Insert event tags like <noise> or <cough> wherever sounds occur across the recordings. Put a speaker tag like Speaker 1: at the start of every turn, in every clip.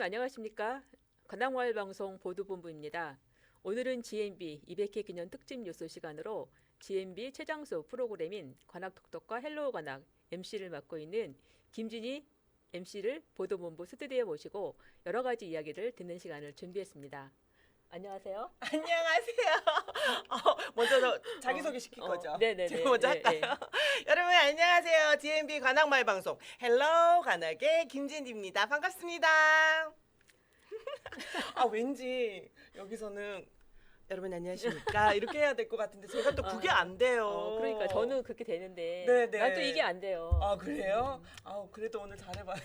Speaker 1: 여러분 안녕하십니까? 관악마을 방송 보도본부입니다. 오늘은 GMB 200회 기념 특집 뉴스 시간으로 GMB 최장수 프로그램인 관악톡톡과 헬로우 관악 MC를 맡고 있는 김진희 MC를 보도본부 스튜디오에 모시고 여러 가지 이야기를 듣는 시간을 준비했습니다. 안녕하세요. <laughs>
Speaker 2: 안녕하세요. 어, 먼저 저 자기소개 시킬
Speaker 1: 어,
Speaker 2: 거죠?
Speaker 1: 네네네.
Speaker 2: 제가 먼저
Speaker 1: 예,
Speaker 2: 할까요?
Speaker 1: 예. <laughs>
Speaker 2: 여러분 안녕하세요. DMB 관악마을 방송 헬로 관악의 김진디입니다. 반갑습니다. <laughs> 아 왠지 여기서는 여러분 안녕하십니까 이렇게 해야 될 것 같은데 제가 또 그게 안 돼요.
Speaker 1: 어, 그러니까 저는 그렇게 되는데
Speaker 2: 네네.
Speaker 1: 난 또 이게 안 돼요.
Speaker 2: 아 그래요? 아 그래도 오늘 잘해봐요.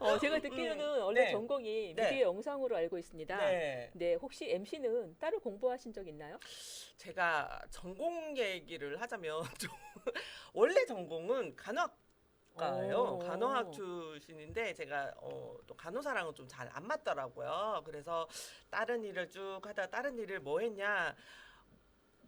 Speaker 1: 어, 제가 듣기로는
Speaker 2: 음,
Speaker 1: 원래
Speaker 2: 네.
Speaker 1: 전공이
Speaker 2: 네.
Speaker 1: 미디어 영상으로 알고 있습니다.
Speaker 2: 네.
Speaker 1: 네, 혹시 MC는 따로 공부하신 적 있나요?
Speaker 2: 제가 전공 얘기를 하자면 <laughs> 좀 원래 전공은 간호학과예요.
Speaker 1: 오.
Speaker 2: 간호학 출신인데 제가 어, 또 간호사랑은 좀 잘 안 맞더라고요. 그래서 다른 일을 쭉 하다 다른 일을 뭐 했냐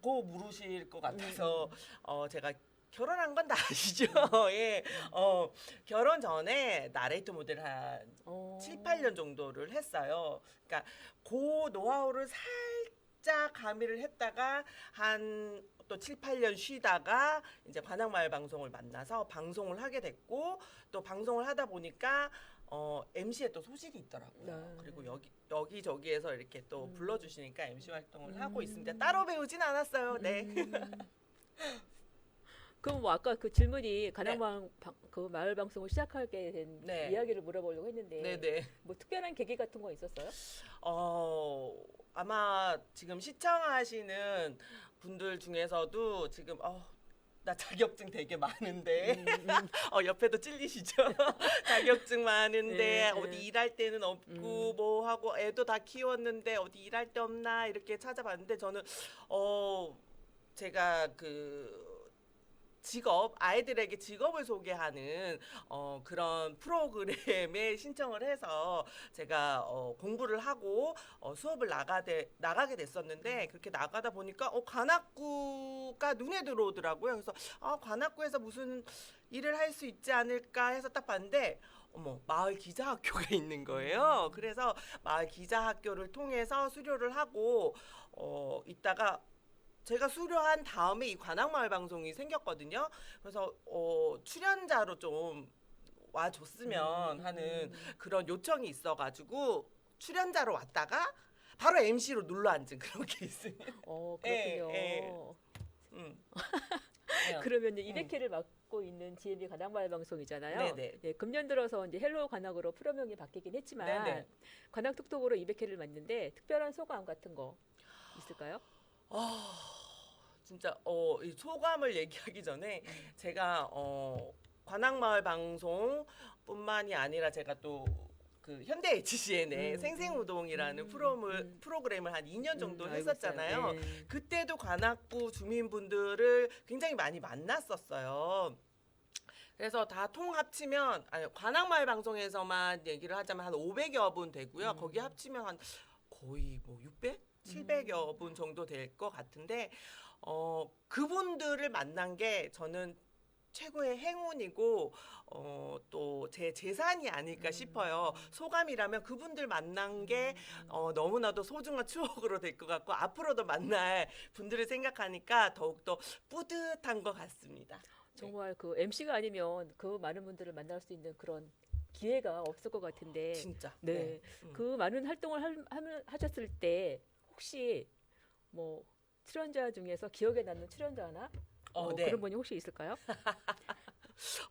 Speaker 2: 고 물으실 것 같아서 어, 제가 결혼한 건 다 <laughs> 아시죠? 예. 어, 결혼 전에 나레이터 모델 한
Speaker 1: 어.
Speaker 2: 7, 8년 정도를 했어요. 그러니까 그 노하우를 살짝 가미를 했다가 한 또 7, 8년 쉬다가 이제 관악마을 방송을 만나서 방송을 하게 됐고 또 방송을 하다 보니까 어 MC에 또 소질이 있더라고요.
Speaker 1: 네.
Speaker 2: 그리고 여기 여기 저기에서 이렇게 또
Speaker 1: 음.
Speaker 2: 불러주시니까 MC 활동을
Speaker 1: 음.
Speaker 2: 하고 있습니다. 따로 배우진 않았어요. 네. <laughs>
Speaker 1: 그럼 뭐 아까 그 질문이 관악마을 방- 그 마을 방송을 시작하게 된
Speaker 2: 네.
Speaker 1: 이야기를 물어보려고 했는데
Speaker 2: 네네.
Speaker 1: 뭐 특별한 계기 같은 거 있었어요?
Speaker 2: 어 아마 지금 시청하시는 분들 중에서도 지금 어. 나 자격증 되게 많은데
Speaker 1: 음, <laughs>
Speaker 2: 어 옆에도 찔리시죠? <laughs> 자격증 많은데
Speaker 1: 네,
Speaker 2: 어디
Speaker 1: 네.
Speaker 2: 일할 때는 없고
Speaker 1: 음.
Speaker 2: 뭐 하고 애도 다 키웠는데 어디 일할 데 없나 이렇게 찾아봤는데 저는 어 제가 그 직업 아이들에게 직업을 소개하는 어 그런 프로그램에 <laughs> 신청을 해서 제가 어 공부를 하고 어 수업을 나가되 나가게 됐었는데 그렇게 나가다 보니까 어 관악구가 눈에 들어오더라고요. 그래서 아 관악구에서 무슨 일을 할 수 있지 않을까 해서 딱 봤는데 어머 마을 기자 학교가 <laughs> 있는 거예요. 그래서 마을 기자 학교를 통해서 수료를 하고 어 있다가 제가 수료한 다음에 이 관악마을 방송이 생겼거든요. 그래서 어 출연자로 좀 와줬으면
Speaker 1: 음,
Speaker 2: 하는 그런 요청이 있어가지고 출연자로 왔다가 바로 MC로 눌러 앉은 그런 <laughs> 케이스.
Speaker 1: 어,
Speaker 2: 예,
Speaker 1: 그렇군요.
Speaker 2: 예. 음. <laughs>
Speaker 1: 그러면 이제 200회를 맡고 있는 GMB 관악마을 방송이잖아요.
Speaker 2: 네네.
Speaker 1: 예, 금년 들어서 이제 헬로 관악으로 프로명이 바뀌긴 했지만
Speaker 2: 네네.
Speaker 1: 관악 톡톡으로 200회를 맡는데 특별한 소감 같은 거 있을까요?
Speaker 2: 진짜 어, 이 소감을 얘기하기 전에 제가 어, 관악마을 방송뿐만이 아니라 제가 또 그 현대 HCN의
Speaker 1: 음,
Speaker 2: 생생우동이라는
Speaker 1: 음,
Speaker 2: 프로그램을,
Speaker 1: 음.
Speaker 2: 프로그램을 한 2년 정도
Speaker 1: 음, 알고
Speaker 2: 했었잖아요.
Speaker 1: 있어요. 네.
Speaker 2: 그때도 관악구 주민분들을 굉장히 많이 만났었어요. 그래서 다 통 합치면 아니 관악마을 방송에서만 얘기를 하자면 한 500여 분 되고요.
Speaker 1: 음.
Speaker 2: 거기 합치면 한 거의 뭐 600? 700여 분 정도 될 것 같은데 어 그분들을 만난 게 저는 최고의 행운이고 어 또 제 재산이 아닐까 싶어요. 소감이라면 그분들 만난 게 어, 너무나도 소중한 <laughs> 추억으로 될 것 같고 앞으로도 만날 분들을 생각하니까 더욱더 뿌듯한 것 같습니다.
Speaker 1: 정말 그 MC가 아니면 그 많은 분들을 만날 수 있는 그런 기회가 없을 것 같은데
Speaker 2: 진짜.
Speaker 1: 네.
Speaker 2: 음.
Speaker 1: 그 많은 활동을 할- 하면 하셨을 때 혹시 뭐 출연자 중에서 기억에 남는 출연자나
Speaker 2: 어,
Speaker 1: 어,
Speaker 2: 네.
Speaker 1: 그런 분이 혹시 있을까요? <laughs>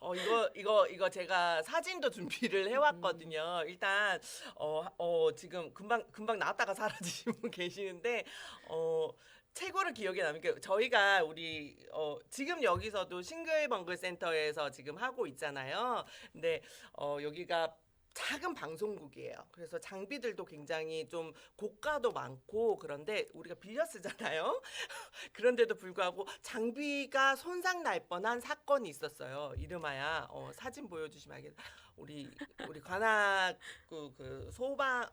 Speaker 2: 어 이거 이거 이거 제가 사진도 준비를 해왔거든요. 일단 어, 어 지금 금방 금방 나왔다가 사라지신 분 <laughs> 계시는데 어 최고로 기억에 남는 게 저희가 우리 어 지금 여기서도 싱글벙글 센터에서 지금 하고 있잖아요. 근데 어 여기가 작은 방송국이에요. 그래서 장비들도 굉장히 좀 고가도 많고 그런데 우리가 빌려 쓰잖아요. <laughs> 그런데도 불구하고 장비가 손상 날 뻔한 사건이 있었어요. 이름하야 어, 사진 보여주시면 알겠다. 우리 우리 관악 그, 그 소방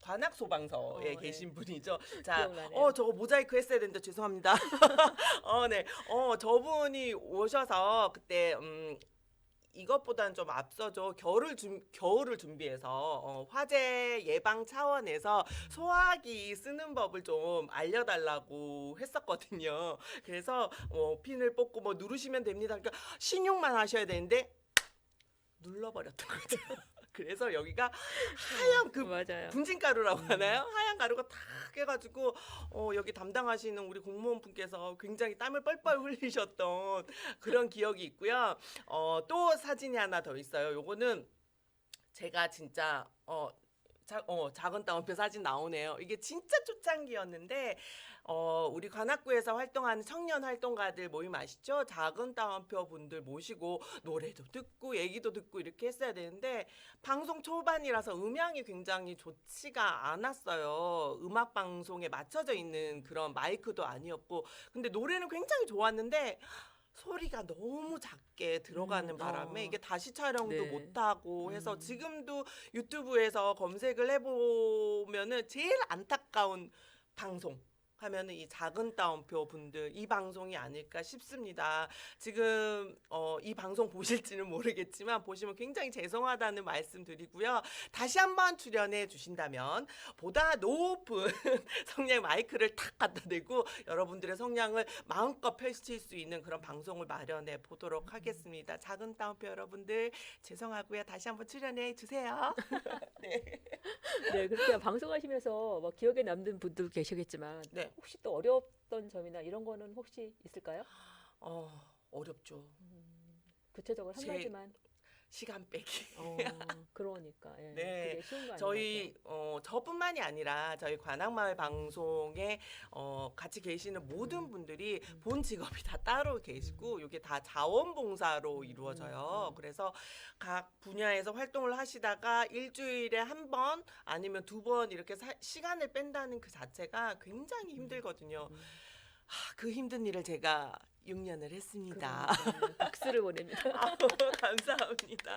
Speaker 2: 관악 소방서에
Speaker 1: 어, 네.
Speaker 2: 계신 분이죠. 자,
Speaker 1: 기억나네요.
Speaker 2: 어 저거 모자이크 했어야 되는데 죄송합니다. <laughs> 어, 네, 어 저분이 오셔서 그때 음. 이것보다는 좀 앞서죠. 겨울을 준 겨울을 준비해서 어, 화재 예방 차원에서 소화기 쓰는 법을 좀 알려달라고 했었거든요. 그래서 어, 핀을 뽑고 뭐 누르시면 됩니다. 그러니까 신용만 하셔야 되는데 눌러버렸던 거죠. 그래서 여기가 하얀 그
Speaker 1: 맞아요.
Speaker 2: 분진가루라고 하나요? 하얀 가루가 탁 해가지고 어, 여기 담당하시는 우리 공무원 분께서 굉장히 땀을 뻘뻘 흘리셨던 그런 기억이 있고요. 어, 또 사진이 하나 더 있어요. 요거는 제가 진짜 어, 자, 어, 작은 따옴표 사진 나오네요. 이게 진짜 초창기였는데 어, 우리 관악구에서 활동하는 청년 활동가들 모임 아시죠? 작은 따옴표 분들 모시고 노래도 듣고 얘기도 듣고 이렇게 했어야 되는데 방송 초반이라서 음향이 굉장히 좋지가 않았어요. 음악 방송에 맞춰져 있는 그런 마이크도 아니었고 근데 노래는 굉장히 좋았는데 소리가 너무 작게 들어가는
Speaker 1: 음,
Speaker 2: 바람에
Speaker 1: 어.
Speaker 2: 이게 다시 촬영도
Speaker 1: 네.
Speaker 2: 못하고 해서
Speaker 1: 음.
Speaker 2: 지금도 유튜브에서 검색을 해보면은 제일 안타까운 방송 하면은 이 작은 따옴표 분들 이 방송이 아닐까 싶습니다. 지금 어, 이 방송 보실지는 모르겠지만 보시면 굉장히 죄송하다는 말씀드리고요. 다시 한번 출연해 주신다면 보다 높은 <laughs> 성량 마이크를 탁 갖다 대고 여러분들의 성량을 마음껏 펼칠 수 있는 그런 방송을 마련해 보도록 하겠습니다. 작은 따옴표 여러분들 죄송하고요. 다시 한번 출연해 주세요. <laughs> 네.
Speaker 1: 네, 그렇게 방송하시면서 뭐 기억에 남는 분도 계시겠지만
Speaker 2: 네.
Speaker 1: 혹시 또 어려웠던 점이나 이런 거는 혹시 있을까요?
Speaker 2: 어, 어렵죠.
Speaker 1: 구체적으로 한
Speaker 2: 제-
Speaker 1: 가지만.
Speaker 2: 시간 빼기.
Speaker 1: 어, <laughs> 그러니까 예,
Speaker 2: 네.
Speaker 1: 그게 쉬운 거 아니에요.
Speaker 2: 저희 어 저뿐만이 아니라 저희 관악마을 방송에 어 같이 계시는 모든
Speaker 1: 음.
Speaker 2: 분들이 본 직업이 다 따로 계시고 이게 다 자원봉사로 이루어져요.
Speaker 1: 음.
Speaker 2: 그래서 각 분야에서 활동을 하시다가 일주일에 한 번 아니면 두 번 이렇게 사- 시간을 뺀다는 그 자체가 굉장히 힘들거든요.
Speaker 1: 음.
Speaker 2: 아, 그 힘든 일을 제가 6년을 했습니다.
Speaker 1: 그러니까, 네, 박수를 보냅니다. <laughs>
Speaker 2: 아우, 감사합니다.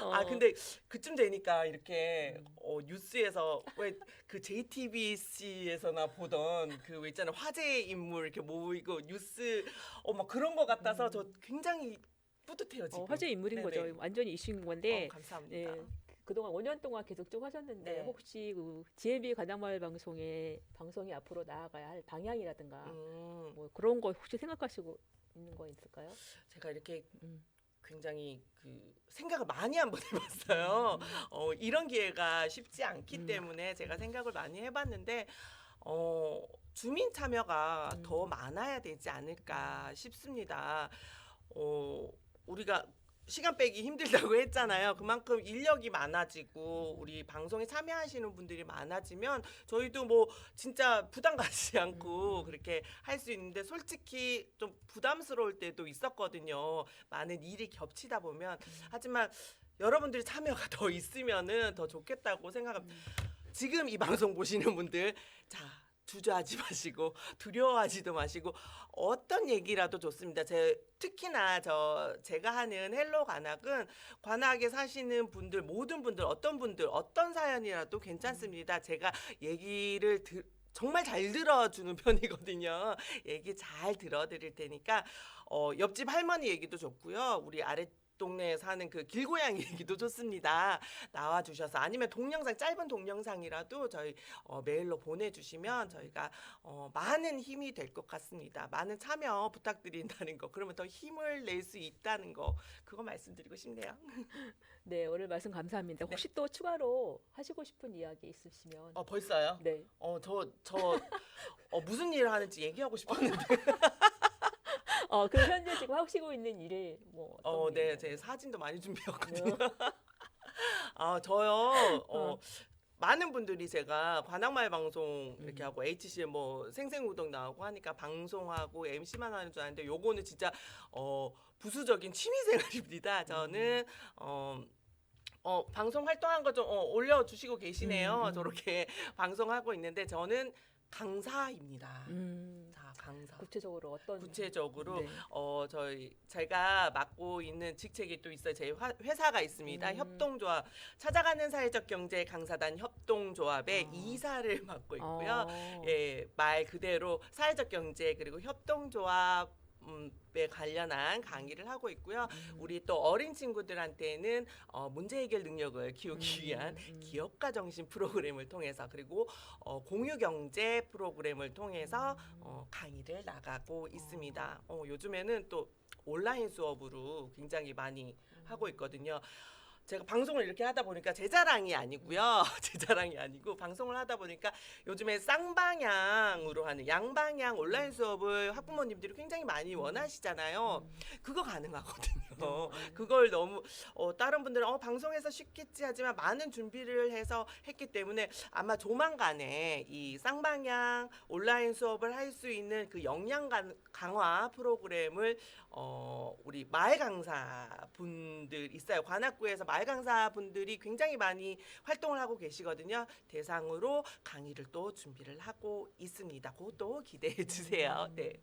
Speaker 2: 아
Speaker 1: 어,
Speaker 2: 근데 그쯤 되니까 이렇게
Speaker 1: 음.
Speaker 2: 어, 뉴스에서 왜 그 JTBC에서나 보던 그 왜 있잖아요 화제의 인물 이렇게 모이고 뉴스 어막 그런 거 같아서 저 굉장히 뿌듯해요 지금.
Speaker 1: 어, 화제 인물인
Speaker 2: 네네.
Speaker 1: 거죠. 완전히 이슈인 건데
Speaker 2: 어, 감사합니다.
Speaker 1: 네, 그동안 5년 동안 계속 쭉 하셨는데
Speaker 2: 네.
Speaker 1: 혹시 그 GMB 관악마을 방송의 방송이 앞으로 나아가야 할 방향이라든가
Speaker 2: 음,
Speaker 1: 뭐 그런 거 혹시 생각하시고 있는 거 있을까요?
Speaker 2: 제가 이렇게
Speaker 1: 음.
Speaker 2: 굉장히 그 생각을 많이 한번 <laughs> 해봤어요. 어, 이런 기회가 쉽지 않기
Speaker 1: 음.
Speaker 2: 때문에 제가 생각을 많이 해봤는데 어, 주민 참여가
Speaker 1: 음.
Speaker 2: 더 많아야 되지 않을까 싶습니다. 어, 우리가 시간 빼기 힘들다고 <laughs> 했잖아요. 그만큼 인력이 많아지고 우리 방송에 참여하시는 분들이 많아지면 저희도 뭐 진짜 부담 가지 <laughs> 않고
Speaker 1: 음.
Speaker 2: 그렇게 할 수 있는데 솔직히 좀 부담스러울 때도 있었거든요. 많은 일이 겹치다 보면 하지만 여러분들이 참여가 <laughs> 더 있으면은 더 좋겠다고 생각합니다. 지금 이 방송 보시는 분들 자 주저하지 <laughs> 마시고 두려워하지도 마시고 어떤 얘기라도 좋습니다. 제 특히나 저 제가 하는 헬로 관악은 관악에 사시는 분들 모든 분들 어떤 분들 어떤 사연이라도 괜찮습니다. 제가 얘기를 들 정말 잘 들어주는 <laughs> 편이거든요. 얘기 잘 들어드릴 테니까 어, 옆집 할머니 얘기도 좋고요. 우리 아래 동네에 사는 그 길고양이 얘기도 <laughs> 좋습니다. 나와 주셔서 아니면 동영상 짧은 동영상이라도 저희 어, 메일로 보내주시면 저희가 어, 많은 힘이 될 것 같습니다. 많은 참여 부탁드린다는 거 그러면 더 힘을 낼 수 있다는 거 그거 말씀드리고 싶네요. <laughs>
Speaker 1: 네, 오늘 말씀 감사합니다. 혹시 또 추가로 하시고 싶은 이야기 있으시면
Speaker 2: 어 벌써요?
Speaker 1: 네.
Speaker 2: 어저저 어, 무슨 일을 하는지 얘기하고 싶었는데 <laughs>
Speaker 1: 어, 그 현재 지금 하시고 있는 일이 뭐 어떤
Speaker 2: 어, 네? 제 사진도 많이 준비했거든요. <laughs> 아, 저요. 어,
Speaker 1: 어.
Speaker 2: 많은 분들이 제가 관악마을 방송 이렇게
Speaker 1: 음.
Speaker 2: 하고 HC에 뭐 생생우동 나오고 하니까 방송하고 MC만 하는 줄 알았는데 요거는 진짜 어 부수적인 취미 생활입니다. 저는 어 어, 방송 활동한 거 좀 어, 올려주시고 계시네요.
Speaker 1: 음, 음.
Speaker 2: 저렇게 <laughs> 방송하고 있는데 저는 강사입니다.
Speaker 1: 음,
Speaker 2: 자, 강사.
Speaker 1: 구체적으로 어떤
Speaker 2: 구체적으로
Speaker 1: 네.
Speaker 2: 어 저희 제가 맡고 있는 직책이 또 있어요. 제 화- 회사가 있습니다.
Speaker 1: 음.
Speaker 2: 협동조합 찾아가는 사회적 경제 강사단 협동조합의
Speaker 1: 아.
Speaker 2: 이사를 맡고 있고요.
Speaker 1: 어,
Speaker 2: 예, 말 그대로 사회적 경제 그리고 협동조합 에 관련한 강의를 하고 있고요. 우리 또 어린 친구들한테는 어, 문제 해결 능력을 키우기 위한
Speaker 1: 음, 음.
Speaker 2: 기업가 정신 프로그램을 통해서 그리고 어, 공유 경제 프로그램을 통해서 어, 강의를 나가고 있습니다. 어, 요즘에는 또 온라인 수업으로 굉장히 많이 하고 있거든요. 제가 방송을 이렇게 하다 보니까 제 자랑이 아니고요. <laughs> 제 자랑이 아니고 방송을 하다 보니까 요즘에 쌍방향으로 하는 양방향 온라인 수업을 학부모님들이 굉장히 많이 원하시잖아요. 그거 가능하거든요. <laughs> 그걸 너무 어, 다른 분들은 어, 방송에서 쉽겠지 하지만 많은 준비를 해서 했기 때문에 아마 조만간에 이 쌍방향 온라인 수업을 할 수 있는 그 역량 간- 강화 프로그램을 어, 우리 마을 강사 분들 있어요. 관악구에서 마을 강사 분들이 굉장히 많이 활동을 하고 계시거든요. 대상으로 강의를 또 준비를 하고 있습니다. 그것도 기대해 주세요. 네.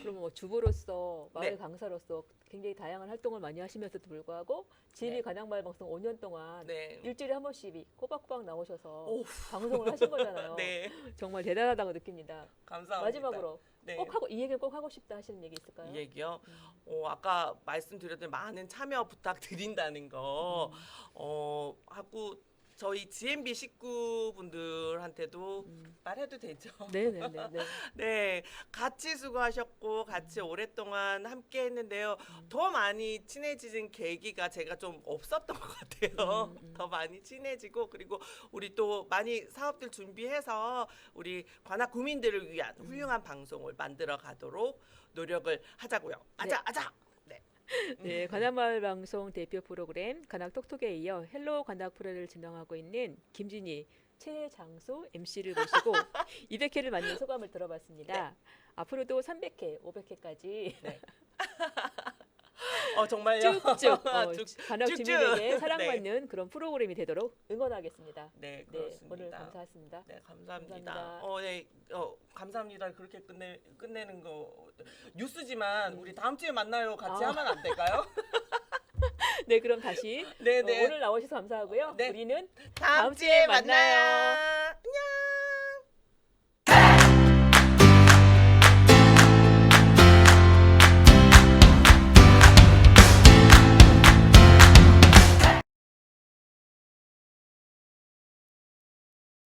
Speaker 1: 그럼 뭐 주부로서 마을
Speaker 2: 네.
Speaker 1: 강사로서 굉장히 다양한 활동을 많이 하시면서도 불구하고 지미
Speaker 2: 네.
Speaker 1: 관악마을 방송 5년 동안
Speaker 2: 네.
Speaker 1: 일주일에 한 번씩 꼬박꼬박 나오셔서
Speaker 2: 오,
Speaker 1: 방송을 하신 거잖아요. <laughs>
Speaker 2: 네.
Speaker 1: 정말 대단하다고 느낍니다.
Speaker 2: 감사합니다.
Speaker 1: 마지막으로
Speaker 2: 네.
Speaker 1: 꼭 하고 이 얘기를 꼭 하고 싶다 하시는 얘기 있을까요?
Speaker 2: 이 얘기요.
Speaker 1: 음.
Speaker 2: 어, 아까 말씀드렸던 많은 참여 부탁드린다는 거
Speaker 1: 음.
Speaker 2: 어, 하고 저희 GMB 식구분들한테도
Speaker 1: 음.
Speaker 2: 말해도 되죠.
Speaker 1: 네네네. 네. <laughs>
Speaker 2: 네, 같이 수고하셨고 같이 오랫동안 함께 했는데요.
Speaker 1: 음.
Speaker 2: 더 많이 친해지는 계기가 제가 좀 없었던 것 같아요.
Speaker 1: 음, 음.
Speaker 2: 더 많이 친해지고 그리고 우리 또 많이 사업들 준비해서 우리 관악 구민들을 위한
Speaker 1: 음.
Speaker 2: 훌륭한 방송을 만들어 가도록 노력을 하자고요. 아자 아자. 네.
Speaker 1: 네, 관악마을 방송 대표 프로그램 관악 톡톡에 이어 헬로 관악 프로를 진행하고 있는 김진희 최장수 MC를 모시고 <laughs> 200회를 만든 소감을 들어봤습니다. 앞으로도 300회, 500회까지 <laughs>
Speaker 2: 어 정말요.
Speaker 1: 쭉쭉 <laughs> 어,
Speaker 2: 쭉-
Speaker 1: 관악
Speaker 2: 쭉쭉.
Speaker 1: 주민에게 사랑받는 그런 프로그램이 되도록 응원하겠습니다.
Speaker 2: 네,
Speaker 1: 네,
Speaker 2: 그렇습니다.
Speaker 1: 오늘 감사했습니다.
Speaker 2: 네, 감사합니다.
Speaker 1: 감사합니다.
Speaker 2: 어, 네, 어, 감사합니다. 그렇게 끝내 끝내는 거 뉴스지만 우리 다음 주에 만나요. 같이
Speaker 1: 아.
Speaker 2: 하면 안 될까요? <laughs>
Speaker 1: 네, 그럼 다시
Speaker 2: 네,
Speaker 1: 어,
Speaker 2: 네.
Speaker 1: 오늘 나오셔서 감사하고요.
Speaker 2: 네.
Speaker 1: 우리는
Speaker 2: 다음,
Speaker 1: 주에
Speaker 2: 만나요.